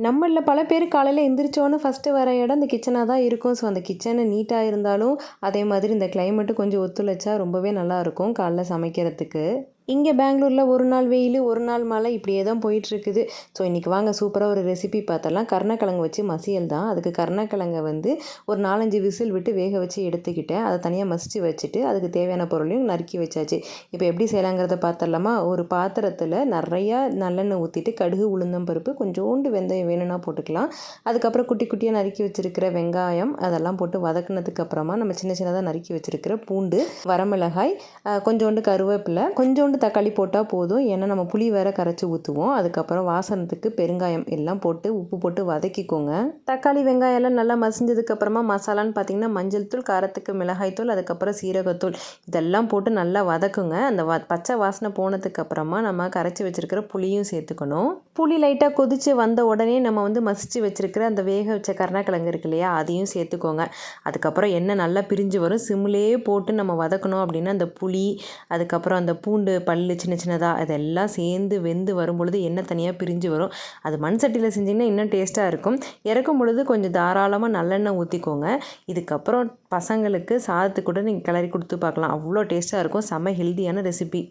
நம்மளில் பல பேர் காலையில் எந்திரிச்சோன்னு ஃபஸ்ட்டு வர இடம் இந்த கிச்சனாக தான் இருக்கும். ஸோ அந்த கிச்சனு நீட்டாக இருந்தாலும் அதே மாதிரி இந்த கிளைமேட்டு கொஞ்சம் ஒத்துழைச்சா ரொம்பவே நல்லாயிருக்கும் காலைல சமைக்கிறதுக்கு. இங்கே பெங்களூரில் ஒரு நாள் வெயில் ஒரு நாள் மழை இப்படியே தான் போயிட்டுருக்குது. ஸோ இன்றைக்கி வாங்க சூப்பராக ஒரு ரெசிபி பார்த்தலாம். கருணக்கிழங்கு வச்சு மசியல் தான். அதுக்கு கருணக்கிழங்கை வந்து ஒரு நாலஞ்சு விசில் விட்டு வேக வச்சு எடுத்துக்கிட்டேன். அதை தனியாக மசித்து வச்சுட்டு அதுக்கு தேவையான பொருளையும் நறுக்கி வச்சாச்சு. இப்போ எப்படி செய்யலாங்கிறத பார்த்துடலாமா? ஒரு பாத்திரத்தில் நிறையா நல்லெண்ணெய் ஊற்றிட்டு கடுகு உளுந்தம் பருப்பு கொஞ்சோண்டு வெந்தயம் வேணும்னா போட்டுக்கலாம். அதுக்கப்புறம் குட்டி குட்டியாக நறுக்கி வச்சுருக்கிற வெங்காயம் அதெல்லாம் போட்டு வதக்குனதுக்கு அப்புறமா நம்ம சின்ன சின்னதாக நறுக்கி வச்சுருக்கிற பூண்டு வரமிளகாய் கொஞ்சோண்டு கருவேப்பிலை கொஞ்சோண்டு தக்காளி போட்டால் போதும். ஏன்னா நம்ம புளி வேற கரைச்சி ஊற்றுவோம் அதுக்கப்புறம் வாசனத்துக்கு பெருங்காயம் எல்லாம் போட்டு உப்பு போட்டு வதக்கிக்கோங்க. தக்காளி வெங்காயம் எல்லாம் நல்லா மசிஞ்சதுக்கப்புறமா மசாலான்னு பார்த்தீங்கன்னா மஞ்சள் தூள் காரத்துக்கு மிளகாய் தூள் அதுக்கப்புறம் சீரகத்தூள் இதெல்லாம் போட்டு நல்லா வதக்குங்க. அந்த வ பச்சை வாசனை போனதுக்கப்புறமா நம்ம கரைச்சி வச்சுருக்கிற புளியும் சேர்த்துக்கணும். புளி லைட்டாக கொதித்து வந்த உடனே நம்ம வந்து மசிச்சு வச்சுருக்கிற அந்த வேக வச்ச கருணக்கிழங்கு இருக்கு இல்லையா அதையும் சேர்த்துக்கோங்க. அதுக்கப்புறம் எண்ணெய் நல்லா பிரிஞ்சு வரும். சிம்லேயே போட்டு நம்ம வதக்கணும் அப்படின்னா அந்த புளி அதுக்கப்புறம் அந்த பூண்டு பல்லு சின்ன சின்னதாக இதெல்லாம் சேர்ந்து வெந்து வரும் பொழுது எண்ணெய் தனியாக பிரிஞ்சு வரும். அது மண் சட்டியில் செஞ்சிங்கன்னா இன்னும் டேஸ்ட்டாக இருக்கும். இறக்கும் பொழுது கொஞ்சம் தாராளமாக நல்லெண்ணெய் ஊற்றிக்கோங்க இதுக்கப்புறம் பசங்களுக்கு சாதத்துக்கு கூட நீங்கள் கிளறி கொடுத்து பார்க்கலாம். அவ்வளோ டேஸ்ட்டாக இருக்கும். செம்ம ஹெல்த்தியான ரெசிபி